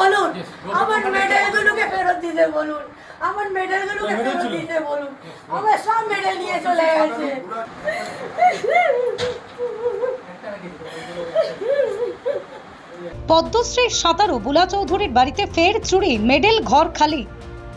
বলুন আমার মেডেলগুলোকে ফেরত দিতে বলুন আমার মেডেলগুলোকে ফেরত দিতে বলুন আমার সব মেডেল নিয়ে চলে গেছে। পদ্মশ্রী সাঁতারু বুলা চৌধুরীর বাড়িতে ফের চুরি মেডেল ঘর খালি।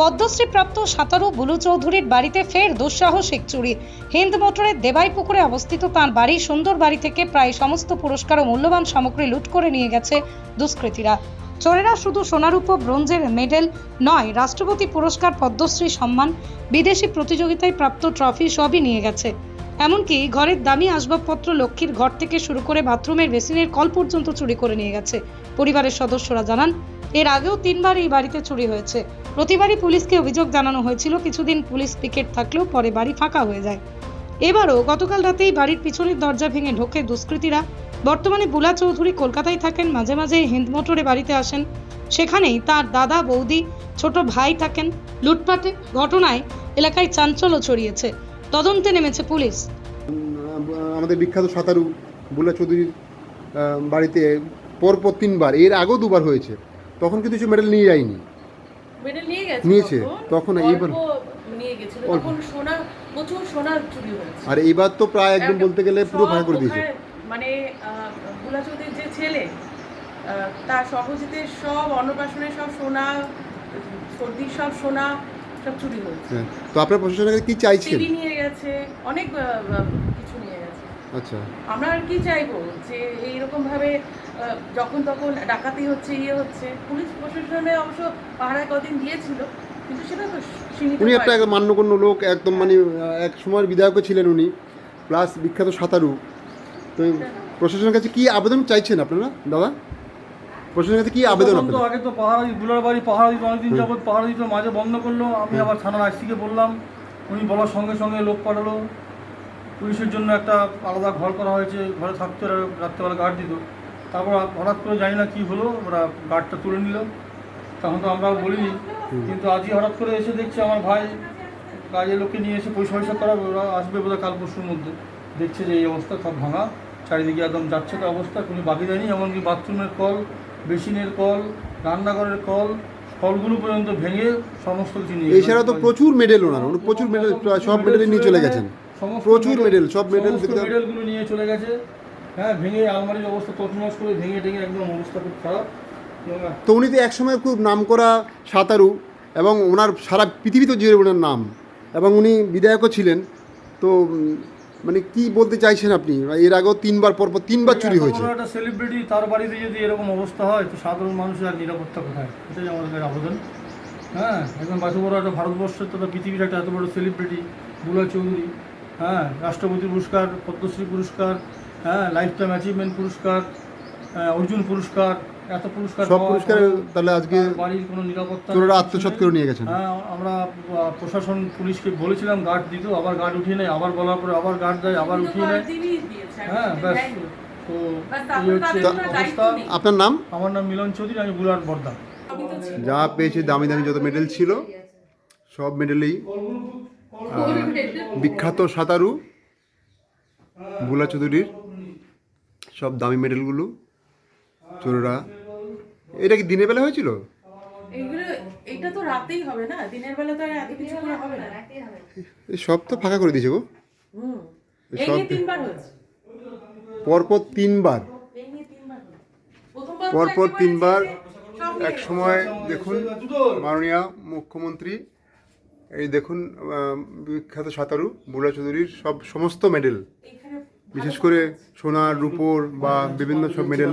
পদ্মশ্রী প্রাপ্ত সাঁতারু বুলু চৌধুরীর বাড়িতে ফের দুঃসাহসিক চুরি। হিন্দ মোটরের দেবাই পুকুরে অবস্থিত তাঁর বাড়ি সুন্দর বাড়ি থেকে প্রায় সমস্ত পুরস্কার ও মূল্যবান সামগ্রী লুট করে নিয়ে গেছে দুষ্কৃতীরা। চোরেরা শুধু সোনারূপ ব্রোঞ্জের মেডেল নয়, রাষ্ট্রপতি পুরস্কার, পদ্মশ্রী সম্মান, বিদেশি প্রতিযোগিতায় প্রাপ্ত ট্রফি সবই নিয়ে গেছে। এমনকি ঘরের দামি আসবাবপত্র লক্ষ্মীর ঘর থেকে শুরু করে বাথরুমের বেসিনের কল পর্যন্ত চুরি করে নিয়ে গেছে। পরিবারের সদস্যরা জানান, এর আগেও তিনবার এই বাড়িতে চুরি হয়েছে। প্রতিবারই পুলিশকে অভিযোগ জানানো হয়েছিল, কিছুদিন পুলিশ পিকেট থাকলেও পরে বাড়ি ফাঁকা হয়ে যায়। এবারও গতকাল রাতেই বাড়ির পিছনের দরজা ভেঙে ঢোকে দুষ্কৃতীরা। বর্তমানে বুলা চৌধুরী কলকাতায় থাকেন মাঝে মাঝে হিন্দ মোটরে বাড়িতে আসেন। সেখানেই তার দাদা বৌদি ছোট ভাই থাকেন। লুটপাটে ঘটনায় এলাকায় চাঞ্চল্য ছড়িয়েছে। তদন্তে নেমেছে পুলিশ। আমাদের বিখ্যাত সাঁতারু বুলা চৌধুরীর বাড়িতে পরপর তিনবার এর আগেও দুবার হয়েছে। তখন কিন্তু কিছু মেডেল নিয়ে যায়নি। মেডেল নিয়ে গেছে নিয়েছে, তখন? এইবার- অল্প নিয়ে গেছিল অল্প। তখন সোনা প্রচুর সোনার চুরি হয়েছে। আর এইবার তো প্রায় একদম বলতে গেলে পুরো ফাঁকা করে দিয়েছে। মানে বুলা চৌধুরীর যে ছেলে তার সহজিতে সব অন্নপ্রাশনের সব সোনা সর্দির সব সোনা সব চুরি হয়েছে হ্যাঁ তো আপনার প্রশাসনের কি চাইছেন? টিভি নিয়ে গেছে অনেক কিছু নিয়ে গেছে। আচ্ছা। আমরা আর কি চাইব যে এইরকম ভাবে যখন তখন ডাকাতি হচ্ছে ইয়ে হচ্ছে পুলিশ প্রশাসনে অবশ্য পাহারায় কদিন দিয়েছিল কিন্তু সেটা তো উনি একটা মান্যগণ্য লোক একদম মানে এক সময়ের বিধায়কও ছিলেন উনি প্লাস বিখ্যাত সাঁতারু। তো প্রশাসনের কাছে কি আবেদন চাইছেন আপনারা দাদা? প্রশাসনের কাছে কি আবেদন তো আগে তো পাহাড়া বুলার বাড়ি পাহাড়া দিত অনেকদিন যাবত পাহাড়া দিত মাঝে বন্ধ করল। আমি আবার থানার আইসিকে বললাম উনি বলার সঙ্গে সঙ্গে লোক পাঠালো। পুলিশের জন্য একটা আলাদা ঘর করা হয়েছে ঘরে থাকতে রাত্রেবেলা গার্ড দিত। তারপর হঠাৎ করে জানি না কী হলো ওরা গার্ডটা তুলে নিল। তখন তো আমরা বলিনি কিন্তু আজই হঠাৎ করে এসে দেখছি আমার ভাই কাজের লোককে নিয়ে এসে পয়সা পয়সা করাবে ওরা আসবে বোধহয় কাল পরশুর মধ্যে। দেখছে যে এই অবস্থা সব ভাঙা। চারিদিকে একদম যাচ্ছে তো অবস্থা কোনো বাকি দেয়নি এমনকি বাথরুমের কল বেসিনের কল রান্নাঘরের কল কলগুলো পর্যন্ত ভেঙে সমস্ত কিছু নিয়ে এছাড়া তো প্রচুর মেডেল ওনার উনি প্রচুর মেডেল সব মেডেল নিয়ে চলে গেছেন। প্রচুর মেডেল সব মেডেল মেডেলগুলো নিয়ে চলে গেছে। হ্যাঁ ভেঙে আলমারির অবস্থা তছনছ করে ভেঙে টেঙে একদম অবস্থা খুব খারাপ। তো উনি তো একসময় খুব নামকরা সাঁতারু এবং ওনার সারা পৃথিবীতে জুড়ে ওনার নাম এবং উনি বিধায়কও ছিলেন। তো মানে কি বলতে চাইছেন আপনি? এর আগেও তিনবার পরপর তিনবার চুরি হয়েছে। একটা সেলিব্রিটি তার বাড়িতে যদি এরকম অবস্থা হয় তো সাধারণ মানুষের আর নিরাপত্তা কোথায়? এটাই আমাদের আবেদন। হ্যাঁ একদম এত বড় একটা ভারতবর্ষের তথা পৃথিবীর একটা এত বড় সেলিব্রিটি বুলা চৌধুরী হ্যাঁ রাষ্ট্রপতি পুরস্কার পদ্মশ্রী পুরস্কার হ্যাঁ লাইফ টাইম অ্যাচিভমেন্ট পুরস্কার হ্যাঁ, অর্জুন পুরস্কার এত পুরস্কার সব পুরস্কার তাহলে আজকে তার বাড়ির কোনো নিরাপত্তা চোরেরা আত্মসাৎ করে নিয়ে গেছেন। হ্যাঁ আমরা প্রশাসন পুলিশকে বলেছিলাম গার্ড দিত আবার গার্ড উঠিয়ে নেয় আবার বলার পরে আবার গার্ড দেয় আবার উঠিয়ে নেয়। হ্যাঁ ব্যাস। তো এই হচ্ছে অবস্থা। আপনার নাম? আমার নাম মিলন চৌধুরী আমি বুলার বর্দা। যা পেয়েছে দামি দামি যত মেডেল ছিল সব মেডেলেই বিখ্যাত সাঁতারু বুলা চৌধুরীর সব দামি মেডেলগুলো চোরেরা এটা কি দিনের বেলা হয়েছিল? এগুলো এটা তো রাতেই হবে না? দিনের বেলা তো আর এত কিছু করে হবে না। এই সব তো ফাঁকা করে দিয়েছে গো। হুম। এই এই সব নিয়ে তিনবার হয়েছে। পরপর তিনবার। পরপর তিনবার এক সময় দেখুন মাননীয় মুখ্যমন্ত্রী এই দেখুন বিখ্যাত সাঁতারু বুলা চৌধুরীর সব সমস্ত মেডেল বিশেষ করে সোনার রূপোর বা বিভিন্ন সব মেডেল